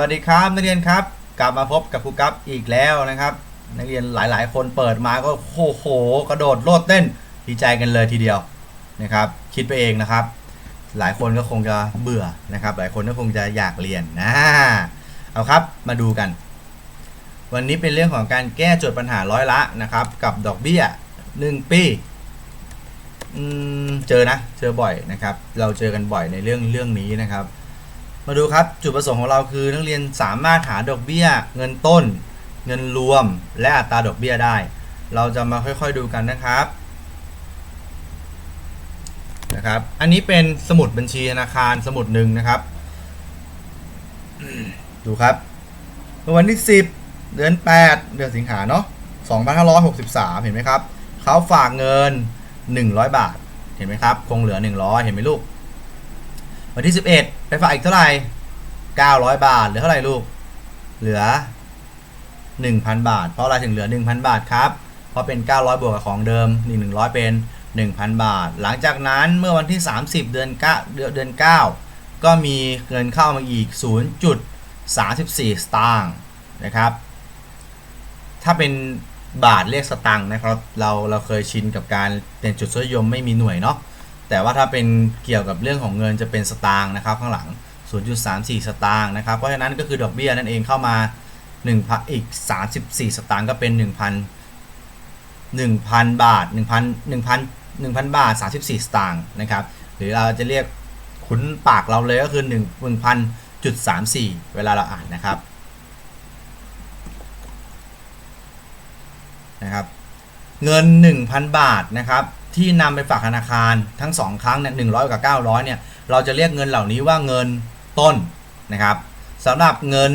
วัสดีครับนักเรียนครับ กลับมาพบกับครูกั๊บอีกแล้วนะครับ นักเรียนหลาย ๆ คนเปิดมาก็โอ้โห กระโดดโลดเต้นดีใจกันเลยทีเดียวนะครับ คิดไปเองนะครับ หลายคนก็คงจะเบื่อนะครับ หลายคนก็คงจะอยากเรียนนะเอาครับมาดูกัน วันนี้เป็นเรื่องของการแก้โจทย์ปัญหาร้อยละนะครับ กับดอกเบี้ย 1 ปีอืมเจอนะเจอบ่อยนะครับ เราเจอกันบ่อยในเรื่องเรื่องนี้นะครับ มาดูครับจุดประสงค์ของเราคือนักเรียนสามารถหาดอกเบี้ย เงินต้น เงินรวม และอัตราดอกเบี้ยได้ เราจะมาค่อยๆดูกันนะครับนะครับ อันนี้เป็นสมุดบัญชีธนาคารสมุดหนึ่งนะครับ ดูครับวันที่ 10 เดือน 8 เดือนสิงหาเนาะ2563 เห็นไหมครับ เขาฝากเงิน 100 บาท เห็นไหมครับ คงเหลือ 100 เห็นไหมลูก วันที่ 11 ไปฝากอีกเท่าไหร่ 900 บาท เหลือเท่าไหร่ลูก เหลือ 1,000 บาท เพราะอะไรถึงเหลือ 1,000 บาทครับ เพราะเป็น 900 บวกกับของเดิมนี่100 เป็น 1,000 บาท หลังจากนั้นเมื่อวันที่ 30 เดือน9เดือนเดือน 9 ก็มีเงินเข้ามาอีก 0.34 สตางค์นะครับ ถ้าเป็นบาทเรียกสตางค์นะครับ เราเราเคยชินกับการเป็นจุดทศนิยมไม่มีหน่วยเนาะ แต่ว่าถ้าเป็นเกี่ยวกับเรื่องของเงินจะเป็นสตางค์นะครับข้างหลัง 0.34 สตางค์นะครับเพราะฉะนั้นก็คือดอกเบี้ยนั่นเองเข้ามา1,000อีก 34 สตางค์ก็เป็น 1,000 1,000 บาท 1,000 1,000 1,000 บาท 34 สตางค์นะครับหรือเราจะเรียกคุ้นปากเราเลยก็คือ1 1,000.34 เวลาเราอ่านนะครับนะครับเงิน 1,000 บาทนะครับ ที่นำไปฝากธนาคารทั้ง 2 ครั้งเนี่ย100กับ900เนี่ยเราจะเรียกเงินเหล่านี้ว่าเงินต้นนะครับสำหรับเงิน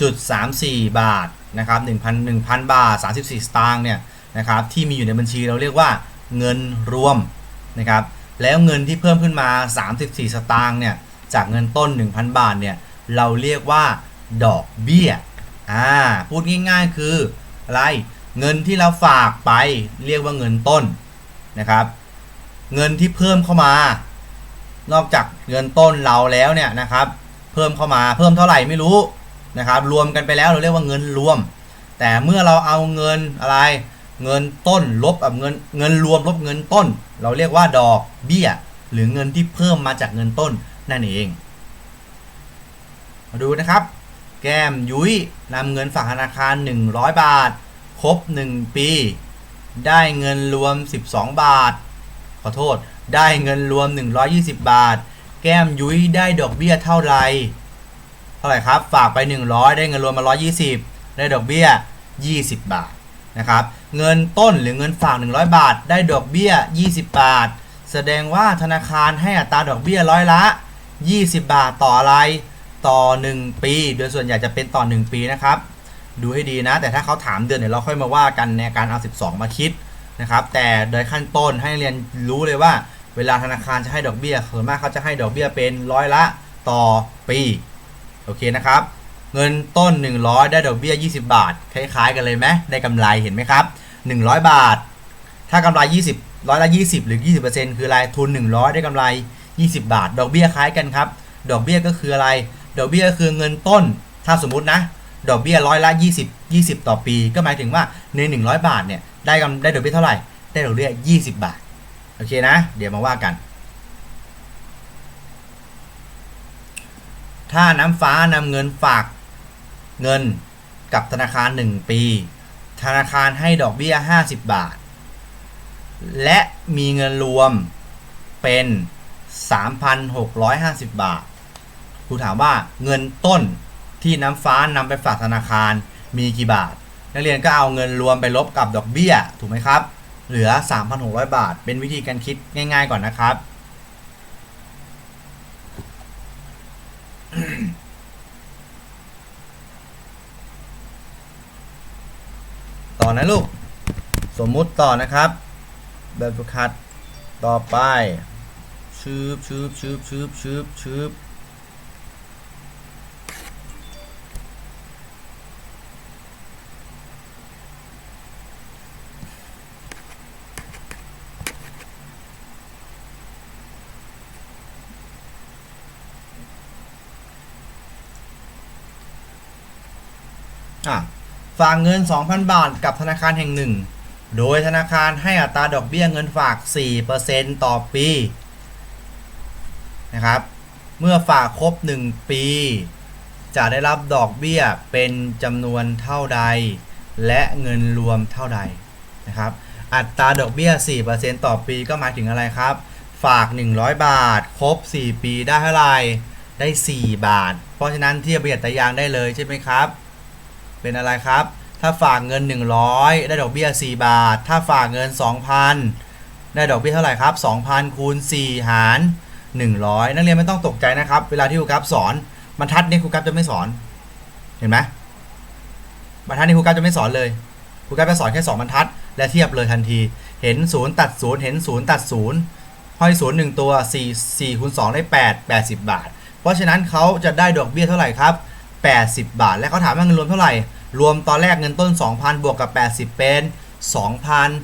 1,000.34 บาทนะครับ1,000 1,000 บาท 34 สตางค์เนี่ยนะครับที่มีอยู่ในบัญชีเราเรียกว่าเงินรวมนะครับแล้วเงินที่เพิ่มขึ้นมา 34 สตางค์เนี่ยจากเงินต้น 1,000 บาทเนี่ยเราเรียกว่าดอกเบี้ยอ่าพูดง่ายๆคืออะไร เงินที่เราฝากไปเรียกว่าเงินต้นนะครับ เงินที่เพิ่มเข้ามา นอกจากเงินต้นเราแล้วเนี่ยนะครับ เพิ่มเข้ามาเพิ่มเท่าไหร่ไม่รู้นะครับ รวมกันไปแล้วเราเรียกว่าเงินรวม แต่เมื่อเราเอาเงินอะไร เงินต้นลบกับเงินเงินรวมลบเงินต้น เราเรียกว่าดอกเบี้ย หรือเงินที่เพิ่มมาจากเงินต้นนั่นเอง มาดูนะครับ แก้มยุ้ยนำเงินฝากธนาคาร 100 บาท รบ 1 ปี ได้เงินรวม 12 บาท ขอโทษ ได้เงินรวม 120 บาท แก้มยุ้ยได้ดอกเบี้ยเท่าไหร่เท่าไหร่ครับ ฝากไป 100 ได้เงินรวมมา 120 ได้ดอกเบี้ย 20 บาทนะครับ เงินต้นหรือเงินฝาก 100 บาท ได้ดอกเบี้ย 20 บาท แสดงว่าธนาคารให้อัตราดอกเบี้ยร้อยละ 20 บาทต่ออะไร ต่อ 1 ปี โดยส่วนใหญ่จะเป็นต่อ 1 ปีนะครับ ดูให้ดีนะ แต่ถ้าเขาถามเดือนเดี๋ยวเราค่อยมาว่ากันในการเอา 12 มาคิดนะครับ แต่โดยขั้นต้นให้เรียนรู้เลยว่า เวลาธนาคารจะให้ดอกเบี้ยส่วนมากเขาจะให้ดอกเบี้ยเป็นร้อยละต่อปีโอเคนะครับ เงินต้น 100 ได้ดอกเบี้ย 20 บาท คล้าย ๆ กันเลยไหมได้กำไรเห็นไหมครับ 100 บาท ถ้ากำไร 20ร้อยละ 20 หรือ 20%คืออะไรทุน 100 ได้กำไร 20 บาท ดอกเบี้ยคล้ายกันครับ ดอกเบี้ยก็คืออะไร ดอกเบี้ยคือเงินต้น ถ้าสมมุตินะ ดอกเบี้ยร้อยละ 20 20 ต่อปี ก็หมายถึงว่าใน 100 บาทเนี่ยได้กำได้ดอกเบี้ยเท่าไหร่ ได้ดอกเบี้ย 20 บาท โอเคนะ เดี๋ยวมาว่ากัน ถ้าน้ำฟ้านำเงินฝากเงินกับธนาคาร 1 ปี ธนาคารให้ดอกเบี้ย 50 บาท และมีเงินรวมเป็น 3,650 บาทครูถามว่าเงินต้น ที่น้ำฟ้านำไปฝากธนาคารมีกี่บาท นักเรียนก็เอาเงินรวมไปลบกับดอกเบี้ยถูกไหมครับ เหลือ 3,600 บาท เป็นวิธีการคิดง่ายๆก่อนนะครับ ต่อนะลูก สมมุติต่อนะครับ แบบฝึกหัดต่อไปชืบชืบชืบชืบชืบชืบ อะ ฝากเงิน 2,000 บาทกับธนาคารแห่งหนึ่ง โดยธนาคารให้อัตราดอกเบี้ยเงินฝาก 4%ต่อปีนะครับ เมื่อฝากครบ 1 ปี จะได้รับดอกเบี้ยเป็นจำนวนเท่าใด และเงินรวมเท่าใดนะครับ อัตราดอกเบี้ย 4%ต่อปีก็หมายถึงอะไรครับ ฝาก 100 บาท ครบ 4 ปีได้เท่าไหร่ได้ 4 บาท เพราะฉะนั้นเทียบประหยัดตะยางได้เลยใช่ไหมครับ เป็นอะไรครับ ถ้าฝากเงิน 100 ได้ดอกเบี้ย 4 บาท ถ้าฝากเงิน 2,000 ได้ดอกเบี้ยเท่าไหร่ครับ 2,000คูณ4หาร 100 นักเรียนไม่ต้องตกใจนะครับ เวลาที่ครูกัฟสอนบรรทัดนี้ครูกัฟจะไม่สอน เห็นไหมบรรทัดนี้ครูกัฟจะไม่สอนเลยครูกัฟจะสอนแค่ 2 บรรทัด และเทียบเลยทันที เห็น 0 ตัด 0 เห็น 0 ตัด 0 ห้อย0 1ตัว 4 4คูณ2ได้ 8 80 บาท เพราะฉะนั้นเขาจะได้ดอกเบี้ยเท่าไหร่ครับ80 บาท และเขาถามว่าเงินรวมเท่าไหร่ รวมตอนแรกเงินต้น 2,000 บวกกับ 80 เป็น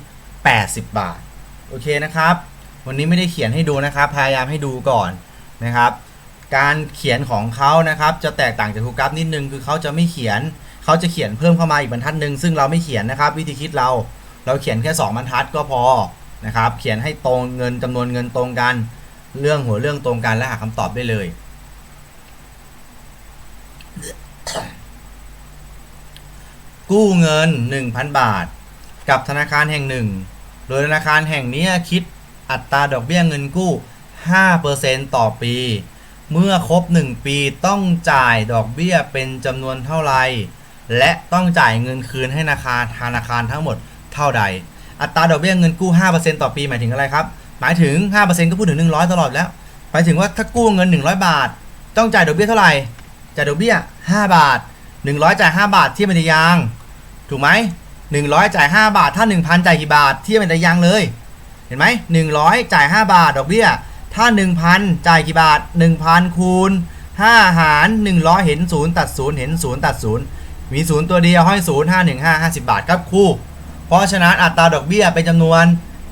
2,080 บาท โอเคนะครับ วันนี้ไม่ได้เขียนให้ดูนะครับ พยายามให้ดูก่อนนะครับ การเขียนของเขานะครับจะแตกต่างจากครูกราฟนิดนึงคือเขาจะไม่เขียนเขาจะเขียนเพิ่มเข้ามาอีกบรรทัดหนึ่งซึ่งเราไม่เขียนนะครับ วิธีคิดเราเราเขียนแค่ 2 บรรทัดก็พอนะครับ เขียนให้ตรงเงินจำนวนเงินตรงกัน เรื่องหัวเรื่องตรงกันและหาคำตอบได้เลย กู้เงิน 1,000 บาท กับธนาคารแห่งหนึ่ง โดยธนาคารแห่งนี้คิดอัตราดอกเบี้ยเงินกู้ 5%ต่อปี เมื่อครบ 1 ปีต้องจ่ายดอกเบี้ยเป็นจำนวนเท่าไหร่และต้องจ่ายเงินคืนให้ธนาคารธนาคารทั้งหมดเท่าใด อัตราดอกเบี้ยเงินกู้ 5%ต่อปีหมายถึงอะไรครับ หมายถึง 5%ก็พูดถึง 100 ตลอดแล้ว หมายถึงว่าถ้ากู้เงิน 100 บาท ต้องจ่ายดอกเบี้ยเท่าไหร่ จ่ายดอกเบี้ย 5 บาท 100 จ่าย 5 บาทเทียบเป็นตะยาง ถูกไหม100จ่าย5บาท ถ้า1,000จ่ายกี่บาท เทียบเป็นตะยางเลย เห็นไหม100จ่าย5บาทดอกเบี้ย ถ้า1,000จ่ายกี่บาท1,000คูณ5หาร100เห็น0ตัด0เห็น0ตัด0มี0ตัวเดียวห้อย0 5 1 5 50บาทครับครูเพราะฉะนั้นอัตราดอกเบี้ยเป็นจำนวน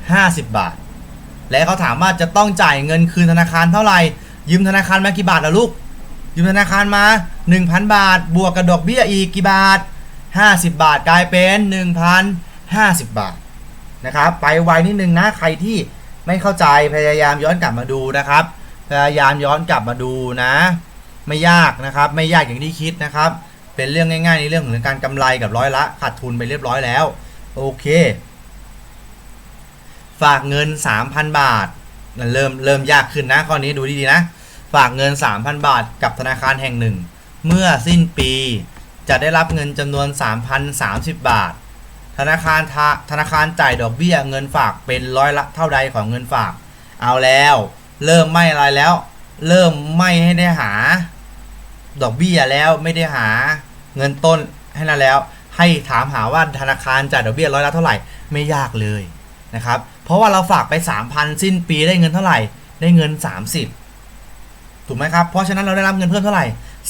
50 บาท และเขาถามว่าจะต้องจ่ายเงินคืนธนาคารเท่าไหร่ยืมธนาคารมากี่บาทล่ะลูกยืมธนาคารมา 1,000 บาท บวกกับดอกเบี้ยอีกกี่บาท 50 บาทกลายเป็น 1,050 บาทนะครับไปไวนิดนึงนะใครที่ไม่เข้าใจพยายามย้อนกลับมาดูนะครับ พยายามย้อนกลับมาดูนะ ไม่ยากนะครับไม่ยากอย่างที่คิดนะครับ เป็นเรื่องง่ายๆในเรื่องของการกำไรกับร้อยละขาดทุนไปเรียบร้อยแล้ว โอเค ฝากเงิน 3,000 บาทเริ่มเริ่มยากขึ้นนะข้อนี้ดูดีๆนะ ฝากเงิน 3,000 บาทกับธนาคารแห่งหนึ่ง เมื่อสิ้นปี จะได้รับเงินจำนวน 3,030 บาท ธนาคารธนาคารจ่ายดอกเบี้ยเงินฝากเป็นร้อยละเท่าใดของเงินฝาก เอาแล้ว เริ่มไม่อะไรแล้ว เริ่มไม่ให้ได้หา ดอกเบี้ยแล้วไม่ได้หาเงินต้นให้นั่นแล้ว ให้ถามหาว่าธนาคารจ่ายดอกเบี้ยร้อยละเท่าไหร่ไม่ยากเลยนะครับ เพราะว่าเราฝากไป 3,000 สิ้นปีได้เงินเท่าไหร่ ได้เงิน 30 ถูกไหมครับ เพราะฉะนั้นเราได้รับเงินเพิ่มเท่าไหร่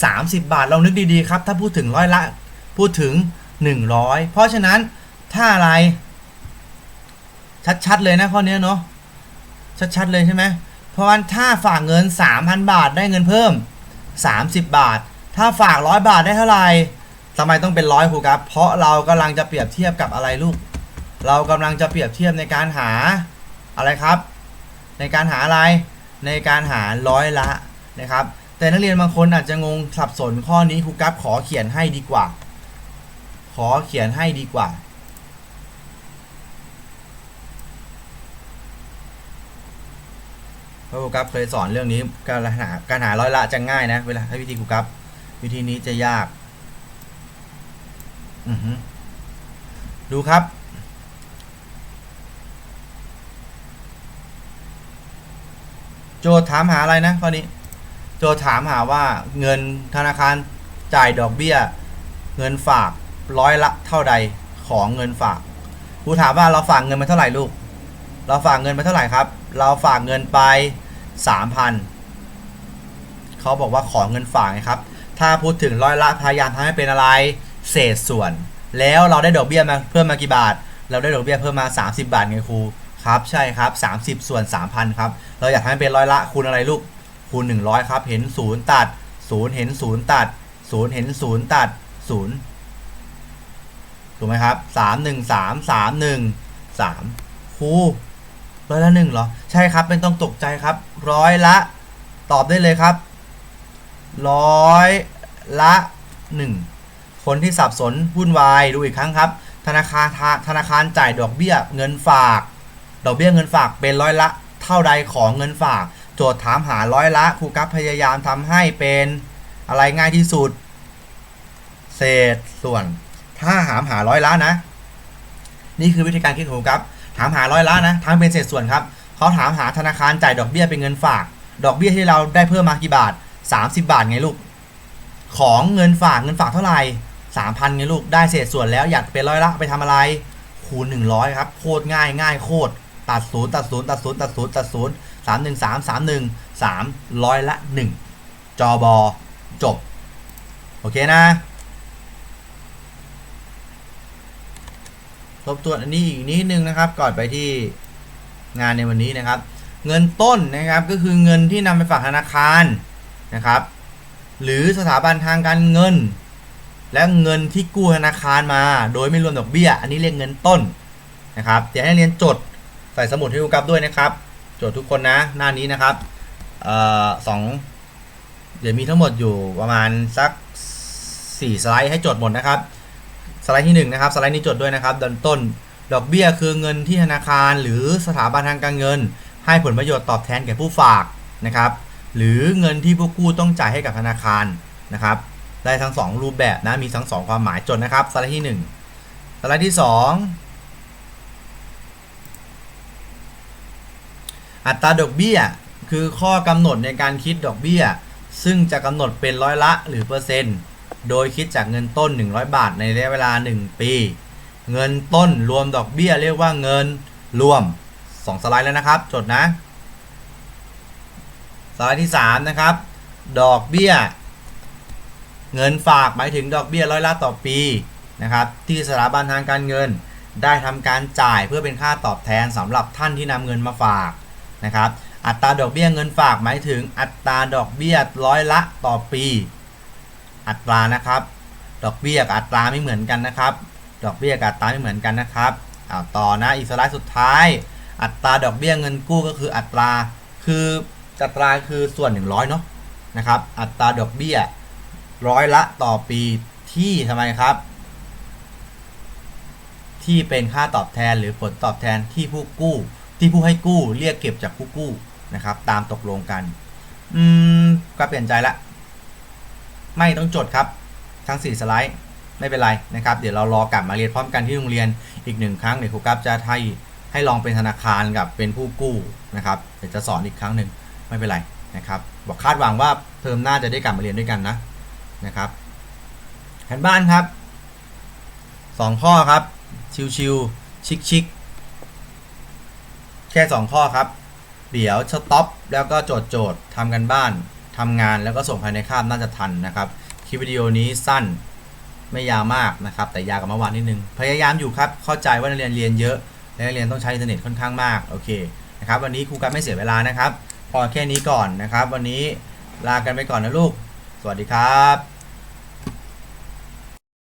30 บาทเรานึกดีๆครับ ถ้าพูดถึงร้อยละพูดถึง 100 เพราะฉะนั้นถ้าอะไร ชัดๆเลยนะข้อนี้เนาะชัดๆเลยใช่ไหมเพราะว่าถ้าฝากเงิน 3,000 บาทได้เงินเพิ่ม 30 บาท ถ้าฝากร้อยบาทได้เท่าไหร่ทำไมต้องเป็นร้อยครูครับ เพราะเรากำลังจะเปรียบเทียบกับอะไรลูก เรากำลังจะเปรียบเทียบในการหาอะไรครับ ในการหาอะไร ในการหาร้อยละนะครับ แต่นักเรียนบางคนอาจจะงงสับสนข้อนี้ครูกัฟขอเขียนให้ดีกว่า ขอเขียนให้ดีกว่า เพราะครูกัฟเคยสอนเรื่องนี้การหาการหาร้อยละจะง่ายนะ เวลาให้วิธีครูกัฟวิธีนี้จะยาก ดูครับโจทย์ถามหาอะไรนะข้อนี้ โจถามหาว่าเงินธนาคารจ่ายดอกเบี้ย เงินฝากร้อยละเท่าใดของเงินฝากครูถามว่าเราฝากเงินไปเท่าไหร่ลูก เราฝากเงินไปเท่าไหร่ครับ เราฝากเงินไปสามพันเขาบอกว่าขอเงินฝากไงครับ ถ้าพูดถึงร้อยละพยายามทำให้เป็นอะไร เศษส่วน แล้วเราได้ดอกเบี้ยมาเพิ่มมากี่บาท เราได้ดอกเบี้ยเพิ่มมา 30 บาทไงครูครับใช่ครับ 30 ส่วน 3,000ครับเราอยากทำให้เป็นร้อยละคูณอะไรลูก คูณ 100 ครับ เห็น 0 ตัด 0 เห็น 0 ตัด 0 เห็น 0 ตัด 0 ถูกไหมครับสามหนึ่งสามสามหนึ่งสามครูร้อยละหนึ่งเหรอ ใช่ครับ ไม่ต้องตกใจครับ ร้อยละ ตอบได้เลยครับ ร้อยละหนึ่งคนที่สับสนวุ่นวายดูอีกครั้งครับ ธนาคารธนาคารจ่ายดอกเบี้ยเงินฝาก ดอกเบี้ยเงินฝากเป็นร้อยละ เท่าใดของเงินฝาก โจทย์ถามหาร้อยละครูกัฟพยายามทำให้เป็นอะไรง่ายที่สุด เศษส่วน ถ้าหามหาร้อยละนะ นี่คือวิธีการคิดของครูกัฟถามหาร้อยละนะทั้งเป็นเศษส่วนครับเขาถามหาธนาคารจ่ายดอกเบี้ยเป็นเงินฝาก ดอกเบี้ยที่เราได้เพิ่มมากี่บาท 30 บาทไงลูก ของเงินฝากเงินฝากเท่าไหร่3,000ไงลูกได้เศษส่วนแล้วอยากเป็นร้อยละไปทำอะไร คูณ 100 ครับ โคตรง่ายง่ายโคตรตัดศูนย์ตัดศูนย์ตัดศูนย์ตัดศูนย์ตัดศูนย์ สามหนึ่งสามสามหนึ่งสามร้อยละหนึ่งจอบอจบ โอเคนะ ทบทวนอันนี้อีกนิดนึงนะครับ ก่อนไปที่งานในวันนี้นะครับ เงินต้นนะครับก็คือเงินที่นำไปฝากธนาคารนะครับ หรือสถาบันทางการเงิน และเงินที่กู้ธนาคารมา โดยไม่รวมดอกเบี้ย อันนี้เรียกเงินต้นนะครับเดี๋ยวให้นักเรียนจดใส่สมุดให้ครูกับด้วยนะครับ จดทุกคนนะ หน้านี้นะครับเอ่อสองเดี๋ยวมีทั้งหมดอยู่ประมาณสักสี่สไลด์ให้โจดหมดนะครับ สไลด์ที่หนึ่งนะครับสไลด์นี้โจดด้วยนะครับดอนต้น ดอกเบี้ยคือเงินที่ธนาคารหรือสถาบันทางการเงิน ให้ผลประโยชน์ตอบแทนแก่ผู้ฝากนะครับหรือเงินที่ผู้กู้ต้องจ่ายให้กับธนาคารนะครับได้ทั้งสองรูปแบบนะมีทั้งสองความหมายจดนะครับสไลด์ที่หนึ่งสไลด์ที่ส อัตราดอกเบี้ย คือข้อกำหนดในการคิดดอกเบี้ย ซึ่งจะกำหนดเป็นร้อยละหรือเปอร์เซ็นต์ โดยคิดจากเงินต้น 100 บาทในระยะเวลา 1 ปี เงินต้นรวมดอกเบี้ยเรียกว่าเงินรวม 2 สไลด์แล้วนะครับ จดนะ สไลด์ที่ 3 นะครับ ดอกเบี้ย เงินฝากหมายถึงดอกเบี้ยร้อยละต่อปีนะครับที่สถาบันทางการเงินได้ทำการจ่ายเพื่อเป็นค่าตอบแทนสำหรับท่านที่นำเงินมาฝาก นะครับอัตราดอกเบี้ยเงินฝากหมายถึงอัตราดอกเบี้ยร้อยละต่อปี อัตรานะครับ ดอกเบี้ยกับอัตราไม่เหมือนกันนะครับ ดอกเบี้ยกับอัตราไม่เหมือนกันนะครับอ้าต่อนะอีกสไลด์สุดท้าย อัตราดอกเบี้ยเงินกู้ก็คืออัตราคืออัตราคือส่วน 100เนาะนะครับอัตราดอกเบี้ยร้อยละต่อปีที่ทำไมครับ ที่เป็นค่าตอบแทนหรือผลตอบแทนที่ผู้กู้ ที่ผู้ให้กู้เรียกเก็บจากผู้กู้นะครับ ตามตกลงกัน อืมก็เปลี่ยนใจละ ไม่ต้องจดครับ ทั้ง 4 สไลด์ไม่เป็นไรนะครับ เดี๋ยวเรารอกลับมาเรียนพร้อมกันที่โรงเรียนอีกหนึ่งครั้งเดี๋ยวครูกัฟจะให้ให้ลองเป็นธนาคารกับเป็นผู้กู้นะครับเดี๋ยวจะสอนอีกครั้งหนึ่งไม่เป็นไรนะครับบอกคาดหวังว่าเทอมหน้าจะได้กลับมาเรียนด้วยกันนะนะครับแผนบ้านครับสองข้อครับ ชิวๆชิคๆ แค่ 2 ข้อครับ เดี๋ยวสต็อปแล้วก็โจทย์โจทย์ทำกันบ้านทำงานแล้วก็ส่งภายในคาบน่าจะทันนะครับคลิปวิดีโอนี้สั้นไม่ยาวมากนะครับ แต่ยาวกว่าเมื่อวานนิดนึง พยายามอยู่ครับ เข้าใจว่านักเรียนเรียนเยอะและนักเรียนต้องใช้อินเทอร์เน็ตค่อนข้างมากโอเคนะครับวันนี้ครูกัฟไม่เสียเวลานะครับ พอแค่นี้ก่อนนะครับ วันนี้ลากันไปก่อนนะลูก สวัสดีครับ